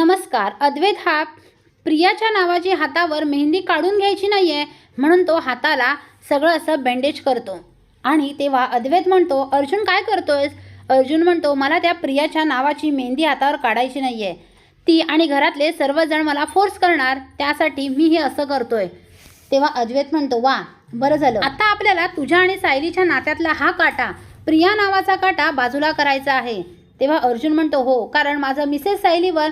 नमस्कार अद्वैत हा प्रियाच्या नावाची हातावर मेहंदी काढून घ्यायची नाही आहे म्हणून तो हाताला सगळं असं बँडेज करतो. आणि तेव्हा अद्वैत म्हणतो अर्जुन काय करतोयस? अर्जुन म्हणतो मला त्या प्रियाच्या नावाची मेहंदी हातावर काढायची नाही आहे ती आणि घरातले सर्वजण मला फोर्स करणार त्यासाठी मी हे असं करतोय. तेव्हा अद्वैत म्हणतो वा बरं झालं. आता आपल्याला तुझ्या आणि सायलीच्या नात्यातला हा काटा प्रिया नावाचा काटा बाजूला करायचा आहे. तेव्हा अर्जुन म्हणतो हो कारण माझं मिसेस सायलीवर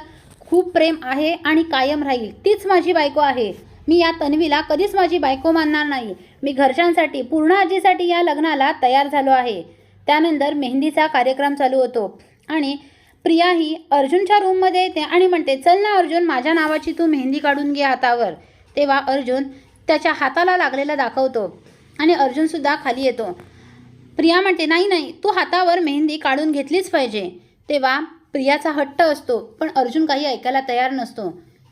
खूप प्रेम आहे आणि कायम राहील. तीच माझी बायको आहे. मी या तन्वीला कधीच माझी बायको मानणार नाही. मी घरच्यांसाठी पूर्ण आजीसाठी या लग्नाला तयार झालो आहे. त्यानंतर मेहंदीचा कार्यक्रम चालू होतो. आणि प्रिया ही अर्जुनच्या रूममध्ये येते आणि म्हणते चल ना अर्जुन माझ्या नावाची तू मेहंदी काढून घे हातावर. तेव्हा अर्जुन त्याच्या हाताला लागलेला दाखवतो आणि अर्जुनसुद्धा खाली येतो. प्रिया म्हणते नाही नाही तू हातावर मेहंदी काढून घेतलीच पाहिजे. तेव्हा प्रियाचा हट्ट असतो पण अर्जुन काही ऐकायला तयार नसतो.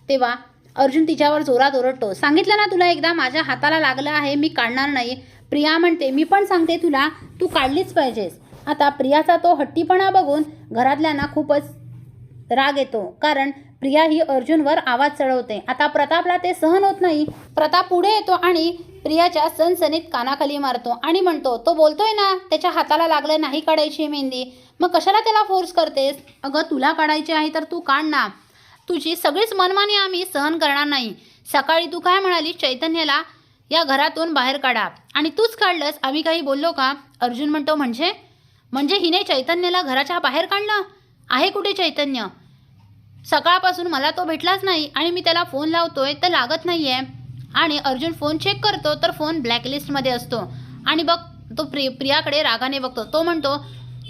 तेव्हा अर्जुन तिच्यावर जोरात ओरडतो सांगितलं ना तुला एकदा माझ्या हाताला लागलं आहे मी काढणार नाही. प्रिया म्हणते मी पण सांगते तुला तू काढलीच पाहिजेस. आता प्रियाचा तो हट्टीपणा बघून घरातल्यांना खूपच राग येतो. कारण प्रिया ही अर्जुनवर आवाज चढवते. आता प्रतापला ते सहन होत नाही. प्रताप पुढे येतो आणि प्रियाच्या सनसनीत कानाखाली मारतो आणि म्हणतो तो बोलतोय ना त्याच्या हाताला लागलं नाही काढायची मेहंदी. मग कशाला त्याला फोर्स करतेस? अगं तुला काढायची आहे तर तू काढ ना. तुझी सगळीच मनमानी आम्ही सहन करणार नाही. सकाळी तू काय म्हणाली? चैतन्याला या घरातून बाहेर काढा. आणि तूच काढलंस. आम्ही काही बोललो का? अर्जुन म्हणतो म्हणजे? म्हणजे हिने चैतन्याला घराच्या बाहेर काढलं? आहे कुठे चैतन्य? सकाळपासून मला तो भेटलाच नाही आणि मी त्याला फोन लावतोय तर लागत नाही आहे आणि अर्जुन फोन चेक करतो तर फोन ब्लॅकलिस्टमध्ये असतो. आणि बघ तो प्रि प्रियाकडे रागाने बघतो. तो म्हणतो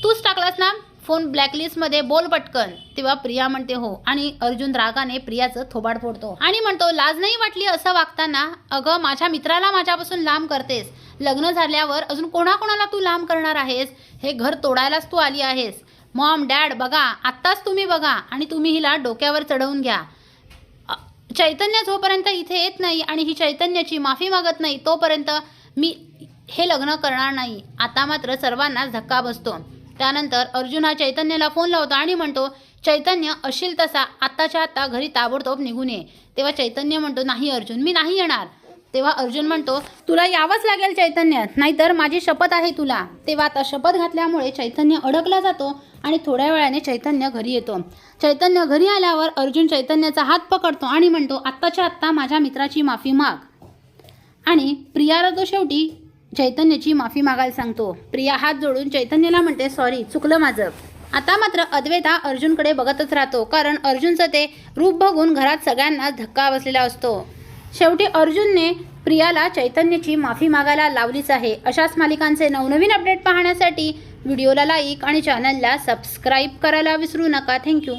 तूच टाकलास ना? फोन ब्लॅकलिस्टमध्ये बोल पटकन. तेव्हा प्रिया म्हणते हो. आणि अर्जुन रागाने प्रियाचं थोबाड फोडतो. आणि म्हणतो लाज नाही वाटली असं वागताना? अगं माझ्या मित्राला माझ्यापासून लांब करतेस. लग्न झाल्यावर अजून कोणाकोणाला तू लांब करणार आहेस? हे घर तोडायलाच तू आली आहेस. मॉम डॅड बघा आत्ताच तुम्ही बघा आणि तुम्ही हिला डोक्यावर चढवून घ्या. चैतन्य जोपर्यंत इथे येत नाही आणि ही चैतन्याची माफी मागत नाही तोपर्यंत मी हे लग्न करणार नाही. आता मात्र सर्वांनाच धक्का बसतो. त्यानंतर अर्जुन हा चैतन्याला फोन लावतो आणि म्हणतो चैतन्य अशील तसा आत्ताच्या आत्ता घरी ताबडतोब निघून ये. तेव्हा चैतन्य म्हणतो नाही अर्जुन मी नाही येणार. तेव्हा अर्जुन म्हणतो तुला यावंच लागेल चैतन्य नाहीतर माझी शपथ आहे तुला. तेव्हा आता शपथ घातल्यामुळे चैतन्य अडकला जातो आणि थोड्या वेळाने चैतन्य घरी येतो. चैतन्य घरी आल्यावर अर्जुन चैतन्याचा हात पकडतो आणि म्हणतो आत्ताच्या आत्ता माझ्या मित्राची माफी माग. आणि प्रियाला तो शेवटी चैतन्याची माफी मागायला सांगतो. प्रिया हात जोडून चैतन्याला म्हणते सॉरी चुकलं माझं. आता मात्र अद्वैता अर्जुनकडे बघतच राहतो कारण अर्जुनचं ते रूप बघून घरात सगळ्यांनाच धक्का बसलेला असतो. शेवटी अर्जुनने प्रियाला चैतन्याची माफी मागायला लावलीच आहे. अशाच मालिकांचे नवनवीन अपडेट पाहण्यासाठी व्हिडिओला लाईक आणि चॅनलला सबस्क्राईब करायला विसरू नका. थँक्यू